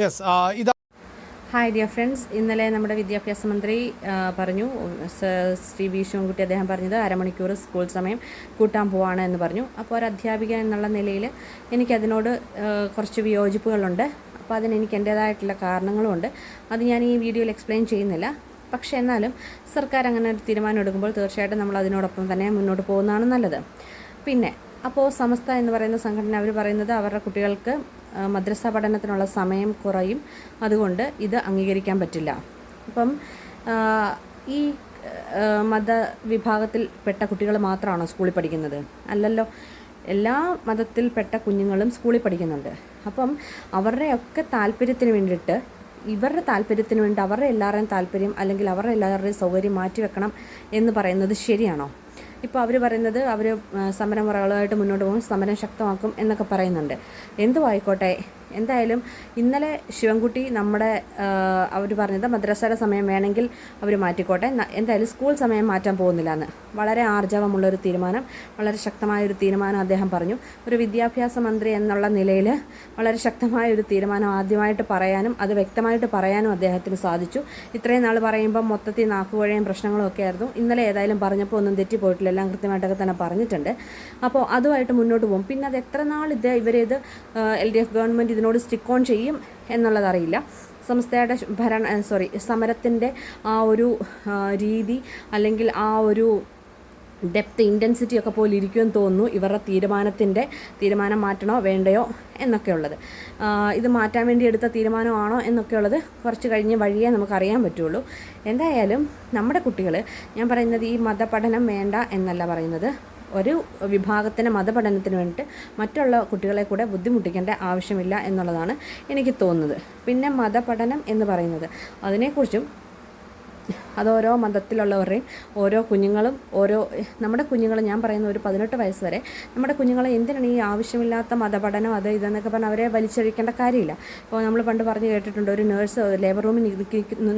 Yes hi dear friends ഇന്നലെ നമ്മുടെ വിദ്യാഭ്യാസ മന്ത്രി പറഞ്ഞു. ശ്രീ വി. അദ്ദേഹം പറഞ്ഞത് അരമണിക്കൂർ സ്കൂൾ സമയം കൂട്ടാൻ പോവാണ് എന്ന് പറഞ്ഞു. അപ്പോൾ ഒരു അധ്യാപിക എന്നുള്ള നിലയിൽ എനിക്കതിനോട് കുറച്ച് വിയോജിപ്പുകളുണ്ട്. അപ്പോൾ അതിന് എനിക്ക് എന്റേതായിട്ടുള്ള കാരണങ്ങളുമുണ്ട്. അത് ഞാൻ ഈ വീഡിയോയിൽ എക്സ്പ്ലെയിൻ ചെയ്യുന്നില്ല. പക്ഷേ എന്നാലും സർക്കാർ അങ്ങനെ ഒരു തീരുമാനം എടുക്കുമ്പോൾ തീർച്ചയായിട്ടും നമ്മൾ അതിനോടൊപ്പം തന്നെ മുന്നോട്ട് പോകുന്നതാണ് നല്ലത്. പിന്നെ അപ്പോൾ സമസ്ത എന്ന് പറയുന്ന സംഘടന അവർ പറയുന്നത് അവരുടെ കുട്ടികൾക്ക് മദ്രസ പഠനത്തിനുള്ള സമയം കുറയും. അതുകൊണ്ട് ഇത് അംഗീകരിക്കാൻ പറ്റില്ല. അപ്പം ഈ മത വിഭാഗത്തിൽപ്പെട്ട കുട്ടികൾ മാത്രമാണോ സ്കൂളിൽ പഠിക്കുന്നത്? അല്ലല്ലോ എല്ലാ മതത്തിൽപ്പെട്ട കുഞ്ഞുങ്ങളും സ്കൂളിൽ പഠിക്കുന്നുണ്ട്. അപ്പം അവരുടെയൊക്കെ താല്പര്യത്തിന് വേണ്ടിയിട്ട് ഇവരുടെ താല്പര്യത്തിന് വേണ്ടി അവരുടെ എല്ലാവരുടെയും താല്പര്യം അല്ലെങ്കിൽ അവരുടെ എല്ലാവരുടെയും സൗകര്യം മാറ്റിവെക്കണം എന്ന് പറയുന്നത് ശരിയാണോ? ഇപ്പോൾ അവർ പറയുന്നത് അവർ സമരമുറകളുമായിട്ട് മുന്നോട്ട് പോകും സമരം ശക്തമാക്കും എന്നൊക്കെ പറയുന്നുണ്ട്. എന്തും ആയിക്കോട്ടെ എന്തായാലും ഇന്നലെ ശിവൻകുട്ടി നമ്മുടെ അവർ പറഞ്ഞത് മദ്രസയുടെ സമയം വേണമെങ്കിൽ അവർ മാറ്റിക്കോട്ടെ. എന്തായാലും സ്കൂൾ സമയം മാറ്റാൻ പോകുന്നില്ല എന്ന് വളരെ ആർജവമുള്ളൊരു തീരുമാനം വളരെ ശക്തമായ ഒരു തീരുമാനം അദ്ദേഹം പറഞ്ഞു. ഒരു വിദ്യാഭ്യാസ മന്ത്രി എന്നുള്ള നിലയിൽ വളരെ ശക്തമായ ഒരു തീരുമാനം ആദ്യമായിട്ട് പറയാനും അത് വ്യക്തമായിട്ട് പറയാനും അദ്ദേഹത്തിന് സാധിച്ചു. ഇത്രയും നാൾ പറയുമ്പോൾ മൊത്തത്തിൽ നാക്കുവഴയും പ്രശ്നങ്ങളും ഒക്കെ ആയിരുന്നു. ഇന്നലെ ഏതായാലും പറഞ്ഞപ്പോൾ ഒന്നും തെറ്റിപ്പോയിട്ടില്ല. എല്ലാം കൃത്യമായിട്ടൊക്കെ തന്നെ പറഞ്ഞിട്ടുണ്ട്. അപ്പോൾ അതുമായിട്ട് മുന്നോട്ട് പോകും. പിന്നെ അത് എത്ര നാൾ ഇത് ഇവരിത് എൽ ഡി എഫ് ഗവൺമെന്റ് ഇതിനോട് സ്റ്റിക്ക് ഓൺ ചെയ്യും എന്നുള്ളതറിയില്ല സംസ്ഥയുടെ ഭരണ സോറി സമരത്തിന്റെ ആ ഒരു രീതി അല്ലെങ്കിൽ ആ ഒരു ഡെപ്ത് ഇന്റൻസിറ്റി ഒക്കെ പോലെ ഇരിക്കുമെന്ന് തോന്നുന്നു. ഇവരുടെ തീരുമാനത്തിന്റെ തീരുമാനം മാറ്റണോ വേണ്ടയോ എന്നൊക്കെയുള്ളത് ഇത് മാറ്റാൻ വേണ്ടി എടുത്ത തീരുമാനമാണോ എന്നൊക്കെയുള്ളത് കുറച്ച് കഴിഞ്ഞ് വഴിയേ നമുക്കറിയാൻ പറ്റുള്ളൂ. എന്തായാലും നമ്മുടെ കുട്ടികൾ ഞാൻ പറയുന്നത് ഈ മതപഠനം വേണ്ട എന്നല്ല പറയുന്നത്. ഒരു വിഭാഗത്തിന് മതപഠനത്തിന് വേണ്ടിയിട്ട് മറ്റുള്ള കുട്ടികളെ കൂടെ ബുദ്ധിമുട്ടിക്കേണ്ട ആവശ്യമില്ല എന്നുള്ളതാണ് എനിക്ക് തോന്നുന്നത്. പിന്നെ മതപഠനം എന്ന് പറയുന്നത്. അതിനെക്കുറിച്ചും അത് ഓരോ മതത്തിലുള്ളവരുടെയും ഓരോ കുഞ്ഞുങ്ങളും ഓരോ നമ്മുടെ കുഞ്ഞുങ്ങൾ ഞാൻ പറയുന്ന ഒരു പതിനെട്ട് വയസ്സ് വരെ നമ്മുടെ കുഞ്ഞുങ്ങളെ എന്തിനാണ് ഈ ആവശ്യമില്ലാത്ത മതപഠനം അത് ഇതെന്നൊക്കെ പറഞ്ഞാൽ അവരെ വലിച്ചഴിക്കേണ്ട കാര്യമില്ല. ഇപ്പോൾ നമ്മൾ പണ്ട് പറഞ്ഞു കേട്ടിട്ടുണ്ട് ഒരു നേഴ്സ് ലേബർ റൂമിൽ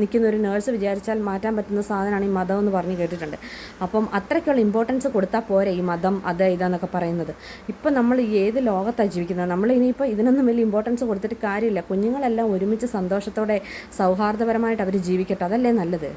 നിൽക്കുന്ന ഒരു നേഴ്സ് വിചാരിച്ചാൽ മാറ്റാൻ പറ്റുന്ന സാധനമാണ് ഈ മതം എന്ന് പറഞ്ഞ് കേട്ടിട്ടുണ്ട്. അപ്പം അത്രയ്ക്കുള്ള ഇമ്പോർട്ടൻസ് കൊടുത്താൽ പോരെ ഈ മതം അത് ഇതെന്നൊക്കെ പറയുന്നത്. ഇപ്പം നമ്മൾ ഏത് ലോകത്താണ് ജീവിക്കുന്നത്? നമ്മൾ ഇനിയിപ്പോൾ ഇതിനൊന്നും വലിയ ഇമ്പോർട്ടൻസ് കൊടുത്തിട്ട് കാര്യമില്ല. കുഞ്ഞുങ്ങളെല്ലാം ഒരുമിച്ച് സന്തോഷത്തോടെ സൗഹാർദ്ദപരമായിട്ട് അവർ ജീവിക്കട്ടെ അതല്ലേ നല്ലത്?